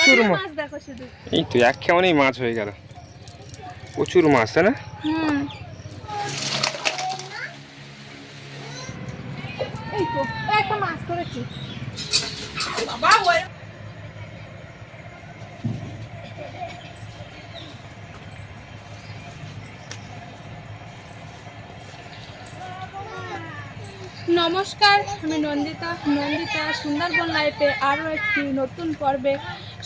প্রচুর মাছ এই তো এক খেমনেই মাছ হয়ে গেল। প্রচুর মাছ তাই না? নমস্কার আমি নন্দিতা। নন্দিতা সুন্দরবন লাইফে আরও একটি নতুন পর্বে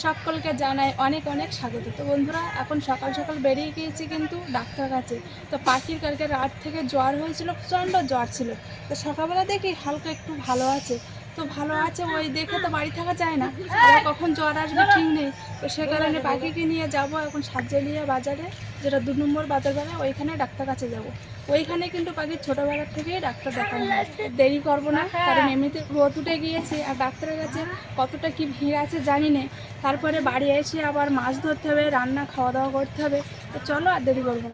সকলকে জানাই অনেক অনেক স্বাগত। তো বন্ধুরা, এখন সকাল সকাল বেরিয়ে গিয়েছি কিন্তু ডাক্তার কাছে। তো পাখির কালকে রাত থেকে জ্বর হয়েছিল, প্রচণ্ড জ্বর ছিল। তো সকালবেলা দেখি হালকা একটু ভালো আছে। তো ভালো আছে ওই দেখে তো বাড়ি থাকা যায় না। কখন জ্বর আসবে ঠিক নেই। তো সে কারণে পাখিকে নিয়ে যাব এখন সাতজালিয়া বাজারে। যেটা দু নম্বর বাজার বলে ওইখানে ডাক্তার কাছে যাব ওইখানে কিন্তু পাখির ছোটোবেলার থেকেই ডাক্তার দেখানো হয় দেরি করব না কারণ এমনিতে রোদ উঠে গিয়েছে আর ডাক্তারের কাছে কতটা কি ভিড় আছে জানি না তারপরে বাড়ি এসে আবার মাছ ধরতে হবে রান্না খাওয়া দাওয়া করতে হবে তো চলো আর দেরি করব না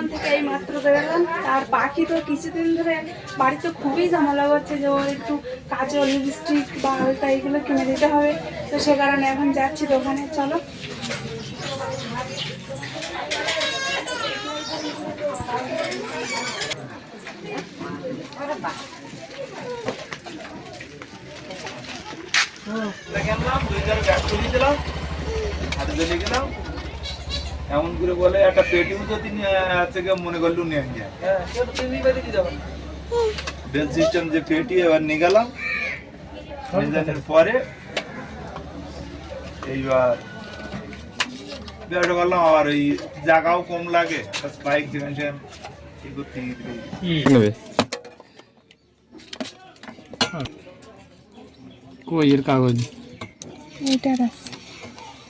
ডাক্তার থেকে এই মাত্র বেরোলাম। আর পাখি তো কিছুদিন ধরে বাড়িতে খুবই ঝামেলা করছে যে ওর একটু কাজল লিপস্টিক বা আলতা এগুলো কিনে দিতে হবে। তো সে কারণে এখন যাচ্ছি দোকানে, চলো। গেলাম দুই চার ব্যাগ তুলে দিলাম হাতে গেলাম এমন করে বলে একটা পেটিও যদি কেউ মনে করল নিয়ে নিয়ে বেল সিস্টেম যে পেটি এবার নিয়ে গেলাম। নিয়ে পরে এইবার পারলাম আবার ওই জায়গাও কম লাগে বাইক এই করতে গিয়ে নেবে। কাগজ? আছে।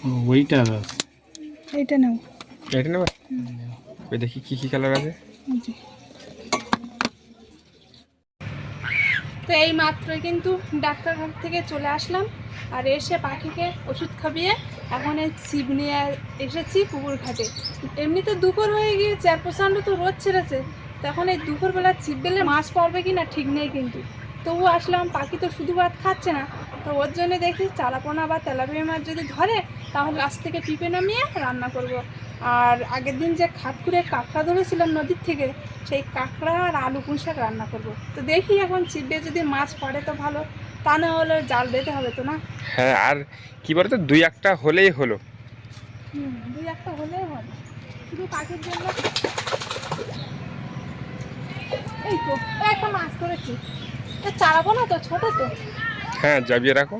ও, এইটা নাও। এটা নেবে? ওই দেখি কি কি কালার আছে। তো এই মাত্রই কিন্তু ডাক্তার ঘর থেকে চলে আসলাম, আর এসে পাখিকে ওষুধ খাবিয়ে এখন এই ছিপ নিয়ে এসেছি পুকুর ঘাটে এমনিতে দুপুর হয়ে গিয়েছে প্রচণ্ড তো রোদ ছেড়েছে। তখন এই দুপুরবেলা ছিপ বেলে মাছ পড়বে কি না ঠিক নেই কিন্তু। তবু আসলাম, পাখি তো শুধু ভাত খাচ্ছে না তো ওর জন্য দেখি চালাপোনা বা তেলাপিয়া মাছ যদি ধরে তাহলে গাছ থেকে পিপে নামিয়ে রান্না করব। আর আগের দিন যে খাট করে কাঁকড়া ধরেছিলাম নদীর থেকে সেই কাঁকড়া আর আলু পুঁই শাক রান্না করব। তো দেখি এখন ছিপে যদি মাছ পড়ে তো ভালো তা না হলে জাল দিতে হবে তো না? হ্যাঁ আর কি বলতো দুই একটা হলেই হলো। হুম দুই একটা হলেই হবে শুধু পাখির জন্য। এই তো একটা মাছ করেছি এ চালাবো না তো ছোট তো। হ্যাঁ জাবিয়ে রাখো।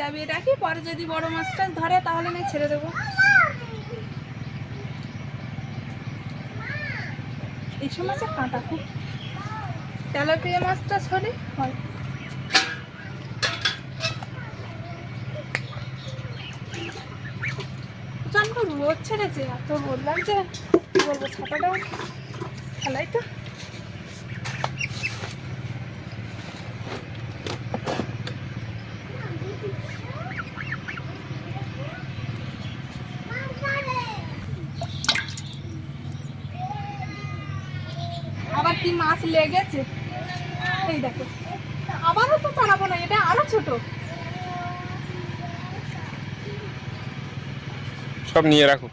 যাবি রাখি, পরে যদি বড় মাছটা ধরে তাহলে না ছেড়ে দেবো। এই সময় মাছের কাঁটা খুব তেলাপিয়া মাছটা ছড়ি হয়। প্রচণ্ড রোদ ছেড়েছে আর তো বললাম যে বলব, ছাতাটা খেলাই তো আবার কি লেগেছে এই দেখো। আবারও তো চালাবো না, এটা আরও ছোট। সব নিয়ে রাখো।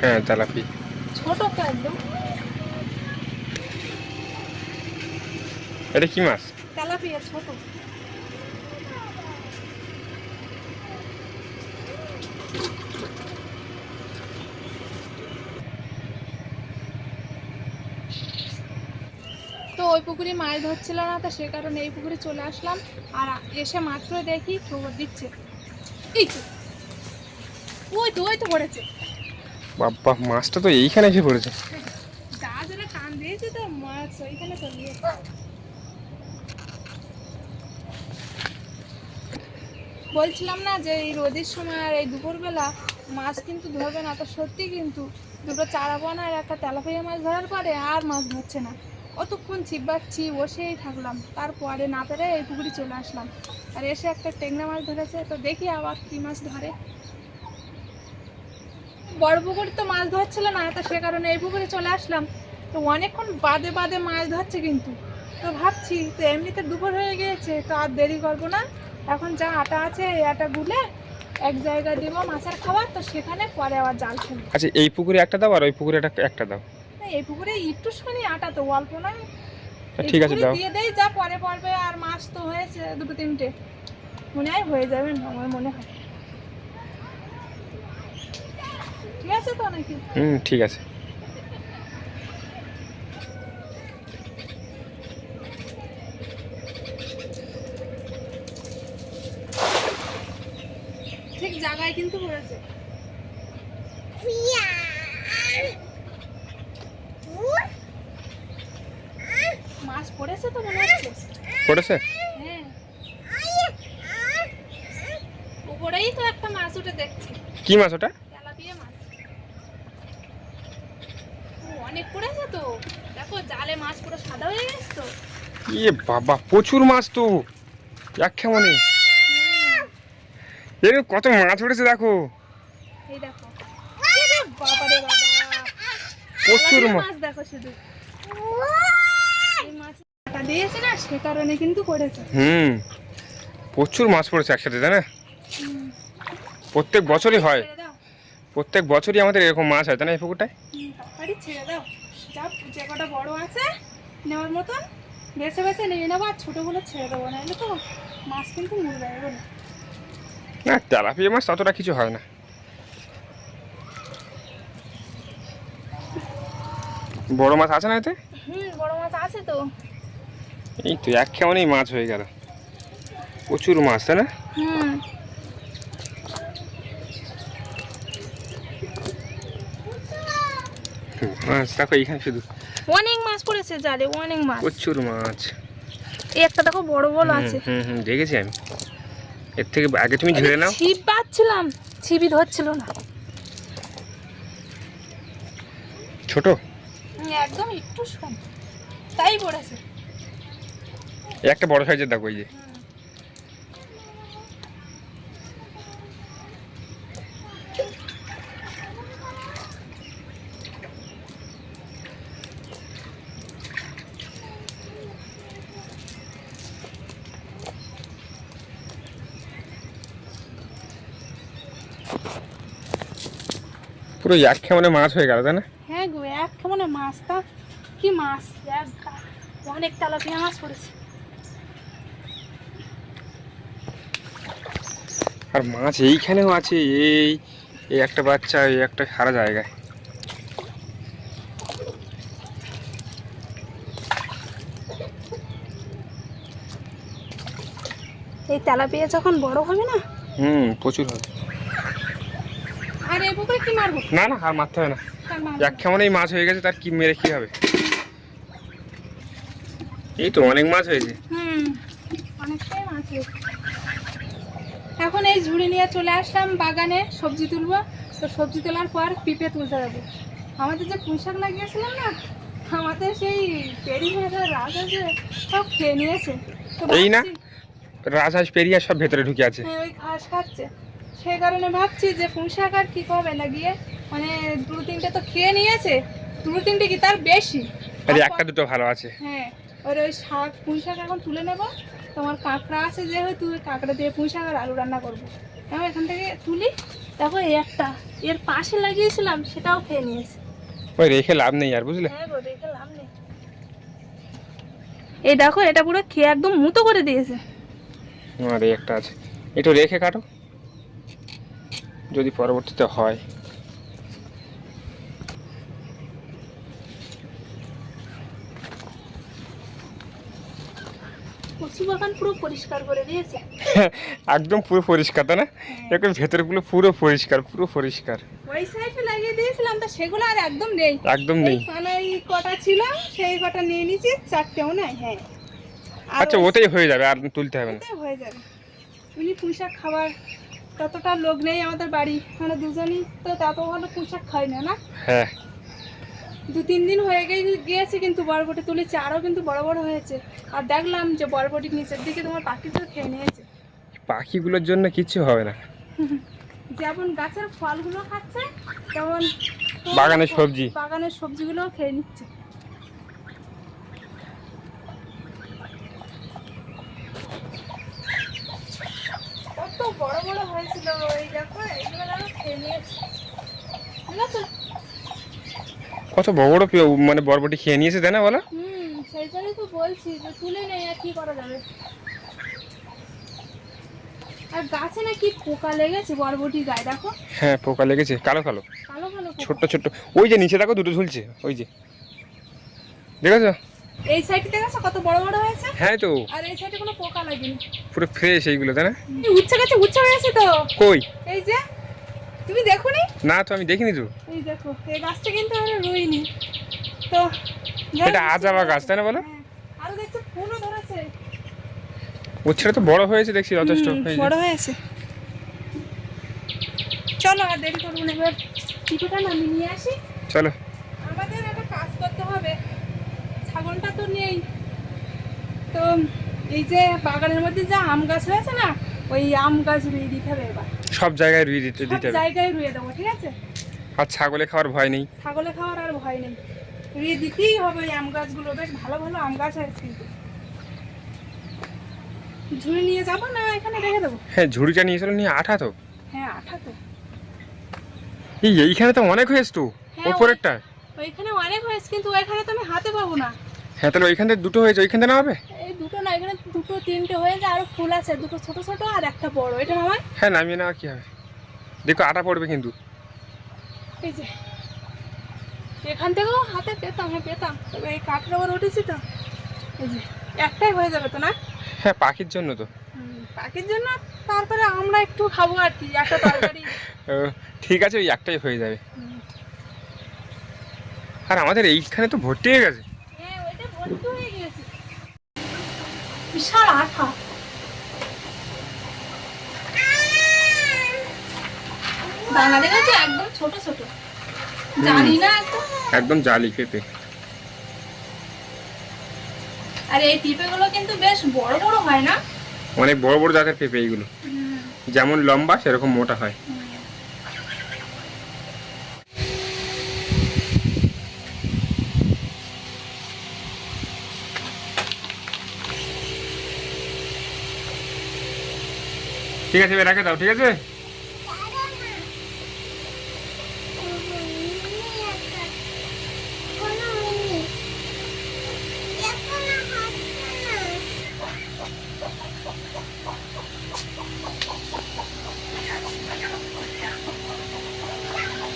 হ্যাঁ তেলাপি ছোট তো একদম এটা কি মাছ? তেলাপিয়া ছোট। তো ওই পুকুরে মাছ ধরছিল না তো সে কারণে এই পুকুরে চলে আসলাম। আর এসে মাত্র দেখি খবর দিচ্ছে। এই তো ওই তো ওই তো পড়েছে। বাবা, মাছটা তো এইখানে এসে পড়েছে। বলছিলাম না যে এই রোদের সময় আর এই দুপুরবেলা মাছ কিন্তু ধরবে না, তো সত্যি কিন্তু দুটো চারাপোনা আর একটা তেলাপিয়া মাছ ধরার পরে আর মাছ ধরছে না। অতক্ষণ চিপাচ্ছি বসেই থাকলাম, তারপরে না পেরে এই পুকুরে চলে আসলাম। আর এসে একটা টেংরা মাছ ধরেছে, তো দেখি আবার কী মাছ ধরে। বড় পুকুরে তো মাছ ধরছিল না তো সে কারণে এই পুকুরে চলে আসলাম। তো অনেকক্ষণ বাদে বাদে মাছ ধরছে কিন্তু। তো ভাবছি তো এমনিতে দুপুর হয়ে গিয়েছে তো আর দেরি করব না। এখন যা আটা আছে এই আটা গুলে এক জায়গায় দেবো মাছের খাবার তো সেখানে পরে আবার জাল ফেলব। আচ্ছা এই পুকুরে একটা দাও আর ওই পুকুরে একটা একটা দাও। না, এই পুকুরে একটুখানি আটা তো অল্প না ঠিক আছে দাও। দিয়ে দেই যা পরে পড়বে আর মাছ তো হয়েছে দুটো তিনটে। মনে হয় হয়ে যাবে আমার মনে হয়। ঠিক আছে তো নাকি? হুম ঠিক আছে। ঠিক জায়গায় কিন্তু পড়েছে। মাছ পড়েছে তো মনে হচ্ছে? পড়েছে? হ্যাঁ। উপরেই তো একটা মাছ উঠে দেখছি। কি মাছ ওটা তেলাপিয়া মাছ ও, অনেক পড়েছে তো দেখো জালে মাছ পুরো সাদা হয়ে গেছে তো ইয়ে বাবা প্রচুর মাছ তো। এক কেমনে এর কত মাছ উঠেছে দেখো। প্রচুর মাছ দেখো শুধু। মাছ দিয়েছে না সে কারণে কিন্তু পড়েছে হুম প্রচুর মাছ পড়েছে একসাথে তাই না? প্রত্যেক বছরই হয়। প্রত্যেক বছরই আমাদের এরকম মাছ হয় তাই না এই পুকুরটায়? ছেড়ে দাও। যা যে কটা বড় আছে নেওয়ার মতন। বেছে বেছে নিয়ে নেব আর ছোটোগুলো ছেড়ে দেবো নাহলে তো মাছ কিন্তু মরে যাবে বলে। না তেলাপিয়া মাছ ততটা কিছু হয় না। বড় মাছ আছে না এতে? হুম বড় মাছ আছে তো। এই তো এক মাছ হয়ে গেল। প্রচুর মাছ তাই না? হুম। হুম, মাছ দেখো এইখানে শুধু। অনেক মাছ পড়েছে জালে অনেক মাছ। প্রচুর মাছ। এই একটা দেখো বড় বড় আছে। হুম হুম দেখেছি আমি। এর থেকে আগে তুমি ঝেড়ে নাও। ছিপ পাচ্ছিলাম ছিপই ধরছিল না। ছোট? একদম একটু তাই পড়েছে। একটা বড় সাইজের দেখো এই যে। পুরো এক খেমনে মাছ হয়ে গেল তাই না? হ্যাঁ গো এক কেমন মাছ তা কি মাছ? অনেক তেলাপিয়া মাছ পড়েছে। আর মাছ এইখানেও আছে এই এই একটা বাচ্চা এই একটা সারা জায়গায়। এই তেলাপিয়া যখন বড় হবে না হুম প্রচুর হবে। মারবো? না না আর মারতে হবে না। এক মারবো এই মাছ হয়ে গেছে তার কি মেরে কি হবে? এই তো অনেক মাছ হয়েছে। হুম অনেকটাই মাছ হয়েছে। এখন এই ঝুড়ি নিয়ে চলে আসলাম বাগানে সবজি তুলবো। তো সবজি তোলার পর পিঁপে তুলতে যাব। আমাদের যে পুঁইশাক লাগিয়েছিলাম না আমাদের সেই পেরি ভেজা রাজ আছে সব খেয়ে নিয়েছে। তো এই না? রাজহাঁস পেরিয়ে সব ভেতরে ঢুকে আছে। হ্যাঁ ওই ঘাস খাচ্ছে। সেই কারণে ভাবছি যে পুঁইশাক আর কি করবে লাগিয়ে? মানে দুটো তিনটে তো খেয়ে নিয়েছে দুটো তিনটে কি তার বেশি? আর একটা দুটো ভালো আছে। হ্যাঁ ওর ওই শাক পুঁই শাক এখন তুলে নেব। তোমার কাঁকড়া আছে যেহেতু ওই কাঁকড়া দিয়ে পুঁই শাক আর আলু রান্না করব। এখন এখান থেকে তুলি দেখো এই একটা। এর পাশে লাগিয়েছিলাম সেটাও খেয়ে নিয়েছে। ওই রেখে লাভ নেই আর বুঝলে? হ্যাঁ গো দেখে লাভ নেই। এই দেখো এটা পুরো খেয়ে একদম মুতো করে দিয়েছে। আর একটা আছে। একটু রেখে কাটো। যদি পরবর্তীতে হয়। একদম পুরো পরিষ্কার তাই না? ভেতরগুলো পুরো পরিষ্কার পুরো পরিষ্কার। ওই সাইডে লাগিয়ে দিয়েছিলাম তো সেগুলো আর একদম নেই। একদম নেই। মানে কটা ছিল সেই কটা নিয়ে নিয়েছি চারটেও নাই হ্যাঁ। আচ্ছা ওটাই হয়ে যাবে আর তুলতে হবে না। হয়ে যাবে। উনি পুঁইশাক খাবার ততটা লোক নেই আমাদের বাড়ি। মানে দুজনই তো তত ভালো পুঁইশাক খাই না না? হ্যাঁ। দু তিন দিন হয়ে গিয়ে গিয়েছে কিন্তু বরবটি তুলেছে আরও কিন্তু বড় বড় হয়েছে। আর দেখলাম যে বরবটির নিচের দিকে তোমার পাখিগুলো খেয়ে নিয়েছে। পাখিগুলোর জন্য কিছু হবে না। যেমন গাছের ফলগুলো খাচ্ছে তেমন বাগানের সবজি। বাগানের সবজিগুলোও খেয়ে নিচ্ছে। কত বড় বড় হয়েছিল এই দেখো এইগুলো যেন খেয়ে নিয়েছে। ঠিক আছে? কত বড় বড় মানে বরবটি খেয়ে নিয়েছে তাই না বলো? হুম সেই জন্যই তো বলছি যে তুলে নেই আর কি করা যাবে। আর গাছে নাকি পোকা লেগেছে বরবটির গায়ে দেখো? হ্যাঁ পোকা লেগেছে কালো কালো। কালো কালো। ছোট্ট ছোট্ট। ওই যে নিচে দেখো দুটো ঝুলছে ওই যে। দেখেছ? এই সাইডে দেখেছ কত বড় বড় হয়েছে? হ্যাঁ তো। আর এই সাইডে কোনো পোকা লাগেনি। পুরো ফ্রেশ এইগুলো তাই না? উচ্ছে গাছে উচ্ছে হয়েছে তো। কই? এই যে তুমি দেখোনি? না তো আমি দেখিনি তো। এই দেখো এই গাছটা কিন্তু আমরা রুইনি। তো এটা আজাবা গাছ তাই না বলো? হ্যাঁ, আরও দেখছ ফুলও ধরেছে। উচ্ছেটা তো বড় হয়েছে দেখছি যথেষ্ট। বড় হয়েছে। চলো আর দেরি করব না এবার টিপেটা নামিয়ে নিয়ে আসি। চলো। আমাদের একটা কাজ করতে হবে। ছাগলটা তো নেই। তো এই যে বাগানের মধ্যে যে আম গাছ হয়েছে না ওই আম গাছ রুই দিতে হবে এবার। সব জায়গায় রুই দিতে দিতে হবে। জায়গায় রুইয়ে দেবো ঠিক আছে? আর ছাগলে খাওয়ার ভয় নেই। ছাগলে খাওয়ার আর ভয় নেই। রুইয়ে দিতেই হবে ওই আম গাছগুলো। বেশ ভালো ভালো আম গাছ আছে কিন্তু ঝুড়ি নিয়ে যাব না এখানে রেখে দেবো? হ্যাঁ ঝুড়িটা নিয়ে চলো নিয়ে আঠা তো। হ্যাঁ আঠা তো। এই এইখানে তো অনেক হয়েছে তো হ্যাঁ, ওপরেরটা? ওইখানে অনেক হয়েছে কিন্তু ওইখানে তো আমি হাতে পাবো না। হ্যাঁ তাহলে ওইখান দুটো হয়েছে ওইখান না হবে এই দুটো না এখানে দুটো তিনটে হয়েছে আরও ফুল আছে দুটো ছোট ছোট আর একটা বড়। এটা আমার হ্যাঁ নামিয়ে নেওয়া কি হবে? দেখো আটা পড়বে কিন্তু। এই যে এখান থেকেও হাতে পেতাম হ্যাঁ পেতাম। তবে এই কাঠের ওপর উঠেছি তো। এই যে একটাই হয়ে যাবে তো না? হ্যাঁ পাখির জন্য তো। পাখির জন্য তারপরে আমরা একটু খাব আর কি একটা তরকারি। ঠিক আছে ওই একটাই হয়ে যাবে। আর আমাদের এইখানে তো ভর্তি হয়ে গেছে। হ্যাঁ ওইটা ভর্তি গিয়েছে। বিশাল আঠা। দানা দেখেছ একদম ছোট ছোট। জানি না একদম একদম জালি খেতে। আর এই পিঁপেগুলো কিন্তু বেশ বড় বড় হয় না? অনেক বড় বড় জাতের পেঁপে এইগুলো। যেমন লম্বা সেরকম মোটা হয়। ঠিক আছে রেখে দাও, ঠিক আছে?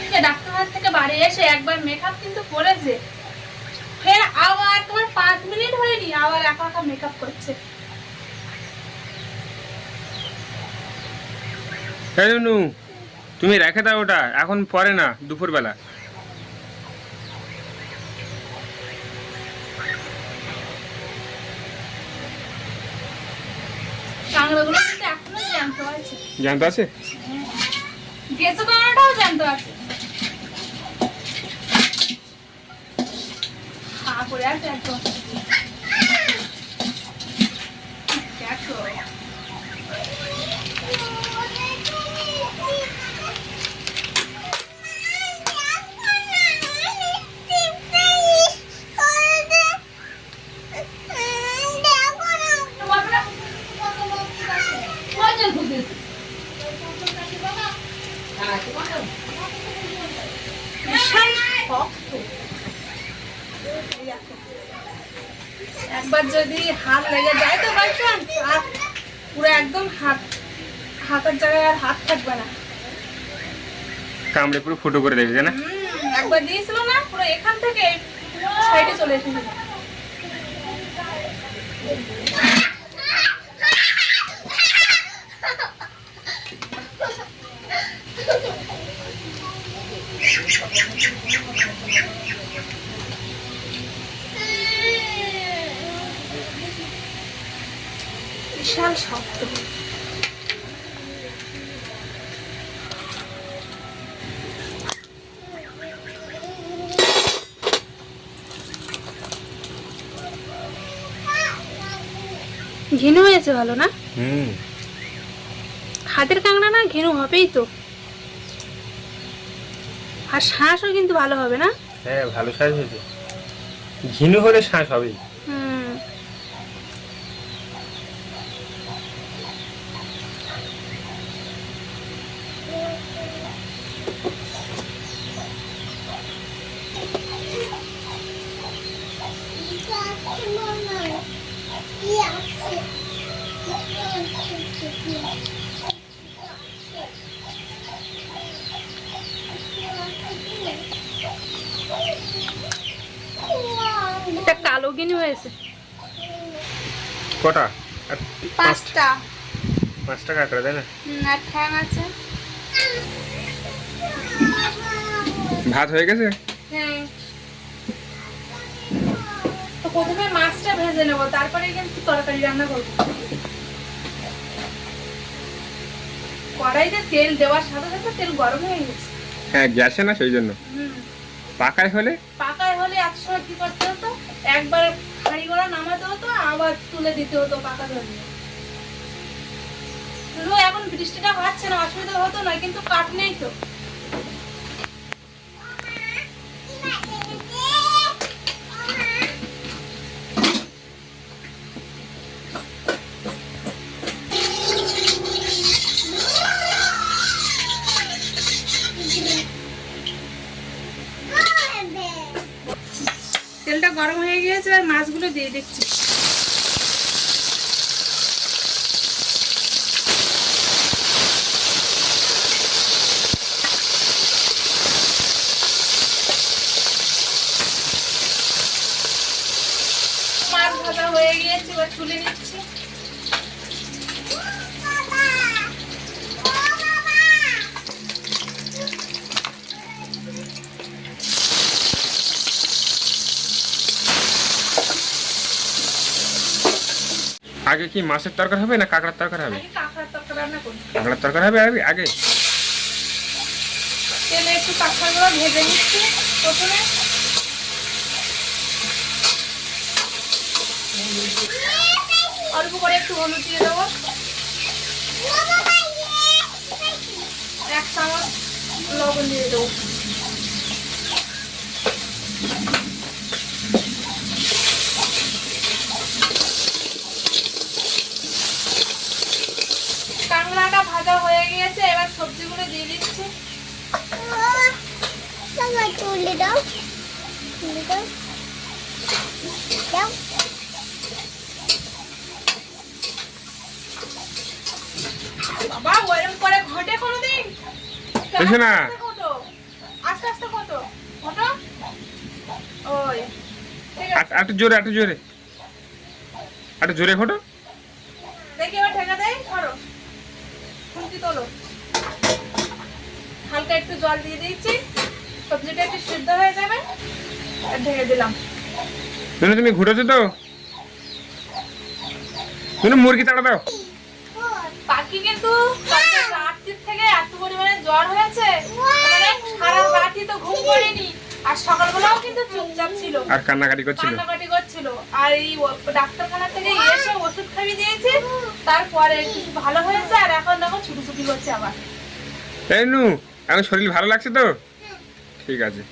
সে ডাক্তারখানা থেকে বাড়ি এসে একবার মেকআপ কিন্তু করেছে। ফের আবার তোমার পাঁচ মিনিট হয়নি, আবার মেকআপ করছে। হ্যাঁ নু তুমি রেখে দাও ওটা এখন পরে না দুপুরবেলা। জ্যান্ত আছে। জানতে আছে গেছো কাঁকড়াটাও জ্যান্ত আছে হা করে আছে একদম দেখো বিশাল শক্ত। এই দেখো। একবার যদি হাত লেগে যায় তো বাই চান্স আর পুরো একদম হাত হাতের জায়গায় আর হাত থাকবে না কামড়ে পুরো ফুটো করে তাই না? একবার দিয়েছিল না পুরো এখান থেকে সাইডে চলে এসেছিল ভালো না? হুম। হাতের কাঁকড়া না ঘেনু হবেই তো। আর শ্বাসও কিন্তু ভালো হবে না? হ্যাঁ ভালো শ্বাস হয়েছে। ঘিনু হলে শ্বাস হবেই হুম একটা কালো গিনি হয়েছে। কটা? পাঁচটা। পাঁচটা কাঁকড়া তাই না? আর ঠ্যাং আছে। ভাত হয়ে গেছে? হ্যাঁ। তো প্রথমে মাছটা ভেজে নেব তারপরে কিন্তু তরকারি রান্না করব। কড়াইতে তেল দেওয়ার সাথে সাথে তেল গরম হয়ে গেছে। হ্যাঁ গ্যাসে না সেই জন্য। হুম। পাকায় হলে? পাকায় হলে একসময় কি করতে হতো একবার হাঁড়ি গড়া নামাতে হতো, আবার তুলে দিতে হতো পাকা ধরিয়ে এখন বৃষ্টিটা হচ্ছে না, অসুবিধা হতো না, কিন্তু কাঠ নেই তো। আর মাছগুলো দিয়ে দিচ্ছি মাছ ভাজা হয়ে গিয়েছে এবার তুলে নিচ্ছি আগে কি মাছের তরকারি হবে না কাঁকড়ার তরকারি হবে? কাঁকড়ার তরকারি হবে আগে আগে? তেলে একটু কাঁকড়াগুলো ভেজে নিচ্ছি। প্রথমে অল্প করে একটু হলুদ দিয়ে দেবো। এক চামচ লবণ দিয়ে দেবো। কাঁকড়াটা ভাজা হয়ে গিয়েছে এবার সবজিগুলো দিয়ে দিচ্ছি। দাও। দাও। দাও। বাবা ওরম করে ঘটে কোনোদিন? দেখে না। আস্তে আস্তে আস্তে ঘটো। ঘটো। ওই একটু জোরে একটু জোরে। একটু জোরে ঘটো দেখি এবার ঠেকা দেয় ধরো খুন্তি তোলো হালকা একটু জল দিয়ে দিয়েছি। সবজিটা একটু সিদ্ধ হয়ে যাবে। আর ঢেকে দিলাম। তুমি ঘুরেছো তো? শুনে মুরগি তাড়া দাও। পাখি কিন্তু রাত্রির থেকে এত পরিমাণে জ্বর হয়েছে। মানে সারা রাতি তো ঘুম করেনি। আর সকালবেলাও কিন্তু চুপচাপ ছিল। আর কান্নাকাটি করছিল। কান্নাকাটি করছিল। আর এই ডাক্তারখানা থেকে এসে ওষুধ খাইয়ে দিয়েছি। তারপরে কিছু ভালো হয়েছে। আর এখন দেখো ছুটি ছুটি করছে আবার। নু এখন শরীর ভালো লাগছে তো? ঠিক আছে।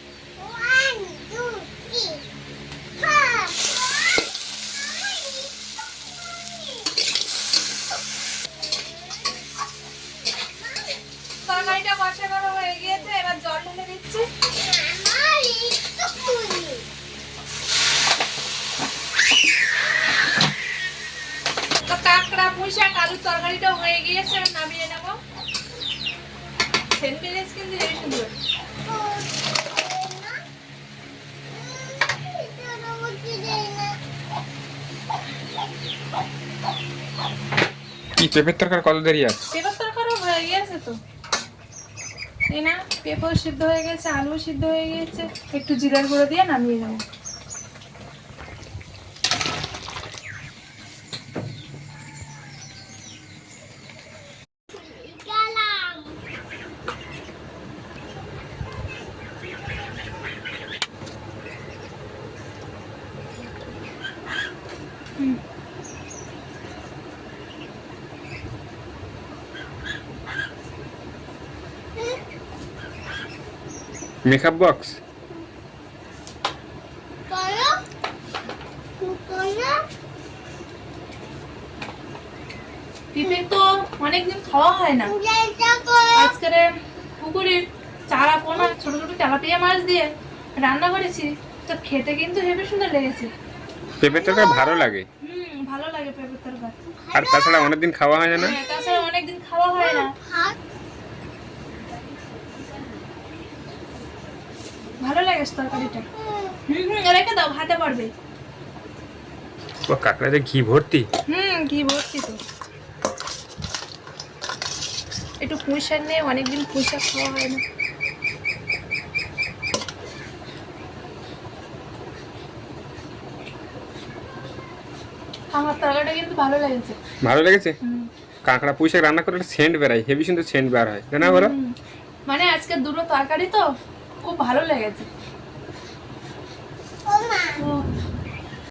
হয়ে কাঁকড়া পুঁইশাক আলুর তরকারিটা হয়ে গিয়েছে নামিয়ে নেব। এই কি পেঁপের তরকারি কত দেরি আছে? পেঁপের তরকারিও হয়ে গিয়েছে তো। এই না পেঁপেও সিদ্ধ হয়ে গেছে আলুও সিদ্ধ হয়ে গিয়েছে একটু জিরার গুঁড়ো দিয়ে নামিয়ে নেব গেলাম মেকআপ বক্স? পিঁপে তো অনেকদিন খাওয়া হয় না। পুকুরের চারা পোনা ছোট ছোট তেলাপিয়া মাছ দিয়ে রান্না করেছি তো খেতে কিন্তু হেবি সুন্দর লেগেছে। পেঁপের তরকারি ভালো লাগে। হুম ভালো লাগে পেঁপের তরকারি। আর তাছাড়া অনেকদিন খাওয়া হয় না না? হ্যাঁ, তাছাড়া অনেকদিন খাওয়া হয় না। ভাত ভালো লেগেছে তরকারিটা। হুম হুম রেখে দাও ভাতে পারবে ও কাঁকড়াতে ঘি ভর্তি? হুম কি ভর্তি তো। একটু পুঁই শাক নিয়ে অনেকদিন পুঁই শাক খাওয়া হয় না। আমার তরকারিটা কিন্তু ভালো লেগেছে। ভালো লেগেছে। কাঁকড়া পুঁই শাক রান্না করে সেন্ট বেরায় হেভি সুন্দর সেন্ট বের হয়। না বলো? মানে আজকে দুটো তরকারি তো খুব ভালো লেগেছে। ও মা ও